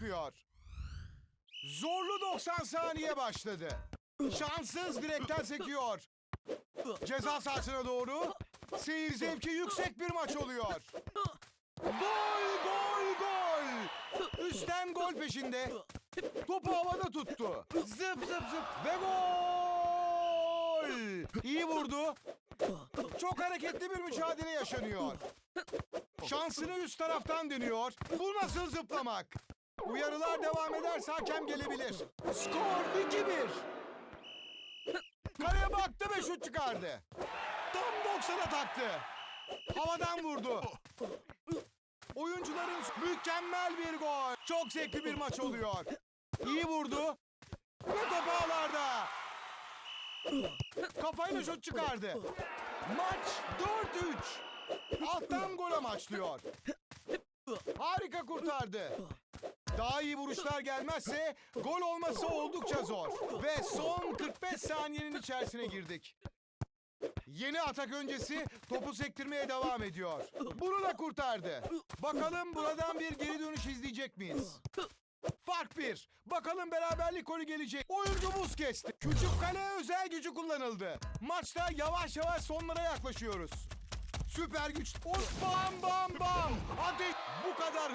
çıkıyor. Zorlu 90 saniye başladı. Şanssız direkten sekiyor. Ceza sahasına doğru seyir zevki yüksek bir maç oluyor. Gol, gol, gol! Üstten gol peşinde. Topu havada tuttu. Zıp zıp zıp ve gol! İyi vurdu. Çok hareketli bir mücadele yaşanıyor. Şansını üst taraftan dönüyor. Bu nasıl zıplamak? Uyarılar devam ederse hakem gelebilir. Skor 2-1. Kaleye baktı ve şut çıkardı. Tam 90'a taktı. Havadan vurdu. Oyuncuların mükemmel bir gol. Çok zevkli bir maç oluyor. İyi vurdu. Ve top ağlarda. Kafayla şut çıkardı. Maç 4-3. Alttan gol amaçlıyor. Harika kurtardı. Daha iyi vuruşlar gelmezse gol olması oldukça zor. Ve son 45 saniyenin içerisine girdik. Yeni atak öncesi topu sektirmeye devam ediyor. Bunu da kurtardı. Bakalım buradan bir geri dönüş izleyecek miyiz? Fark bir. Bakalım beraberlik golü gelecek. Oyuncu buz kesti. Küçük kale özel gücü kullanıldı. Maçta yavaş yavaş sonlara yaklaşıyoruz. Süper güç. Of bam bam bam. Ateş.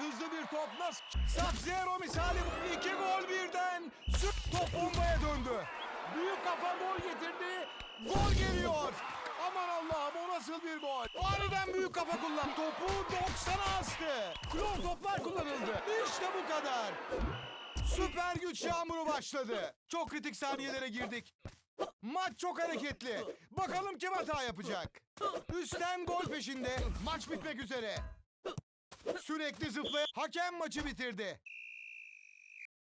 Hızlı bir top nasıl? Sub-Zero misali iki gol birden. Süp top bombaya döndü. Büyük kafa gol getirdi. Gol geliyor. Aman Allah'ım o nasıl bir gol. Aniden büyük kafa kullan. Topu 90'a astı. Klon toplar kullanıldı. İşte bu kadar. Süper güç yağmuru başladı. Çok kritik saniyelere girdik. Maç çok hareketli. Bakalım kim hata yapacak. Üstten gol peşinde. Maç bitmek üzere. Sürekli zıplayan hakem maçı bitirdi.